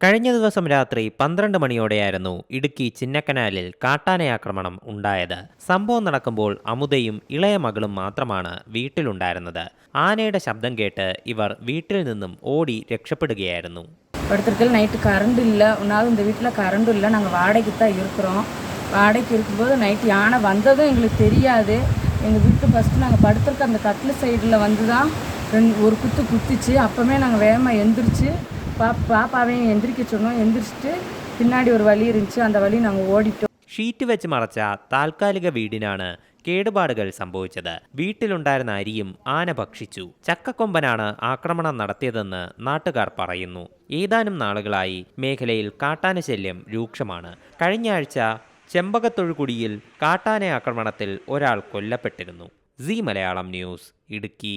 കഴിഞ്ഞ ദിവസം രാത്രി പന്ത്രണ്ട് മണിയോടെയായിരുന്നു ഇടുക്കി ചിന്നക്കനാലിൽ കാട്ടാനയാക്രമണം ഉണ്ടായത് സംഭവം നടക്കുമ്പോൾ അമുതയും ഇളയ മകളും മാത്രമാണ് വീട്ടിലുണ്ടായിരുന്നത് ആനയുടെ ശബ്ദം കേട്ട് ഇവർ വീട്ടിൽ നിന്നും ഓടി രക്ഷപ്പെടുകയായിരുന്നു படுத்திருக்கல நைட்டு கரண்ட் இல்லை ஒன்றாவது இந்த வீட்டில் கரண்டும் இல்லை நாங்கள் வாடகைக்கு தான் இருக்கிறோம் வாடகைக்கு இருக்கும்போது நைட்டு யானை வந்ததும் எங்களுக்கு தெரியாது எங்கள் வீட்டு ஃபஸ்ட்டு நாங்கள் படுத்திருக்க அந்த கட்டில் சைடில் வந்து தான் ரெண்டு ஒரு குத்து குத்திச்சு அப்போவே நாங்கள் வேகமாக எந்திரிச்சு பா பாப்பாவையும் எந்திரிக்க சொன்னோம் எந்திரிச்சிட்டு பின்னாடி ஒரு வழி இருந்துச்சு அந்த வழி நாங்கள் ஓடிட்டோம் ഷീറ്റ് വെച്ച് മറച്ച താൽക്കാലിക വീടിനാണ് കേടുപാടുകൾ സംഭവിച്ചത് വീട്ടിലുണ്ടായിരുന്ന അരിയും ആന ഭക്ഷിച്ചു ചക്കക്കൊമ്പനാണ് ആക്രമണം നടത്തിയതെന്ന് നാട്ടുകാർ പറയുന്നു ഏതാനും നാളുകളായി മേഖലയിൽ കാട്ടാന ശല്യം രൂക്ഷമാണ് കഴിഞ്ഞ ആഴ്ച ചെമ്പകത്തൊഴുകുടിയിൽ കാട്ടാന ആക്രമണത്തിൽ ഒരാൾ കൊല്ലപ്പെട്ടിരുന്നു സി മലയാളം ന്യൂസ് ഇടുക്കി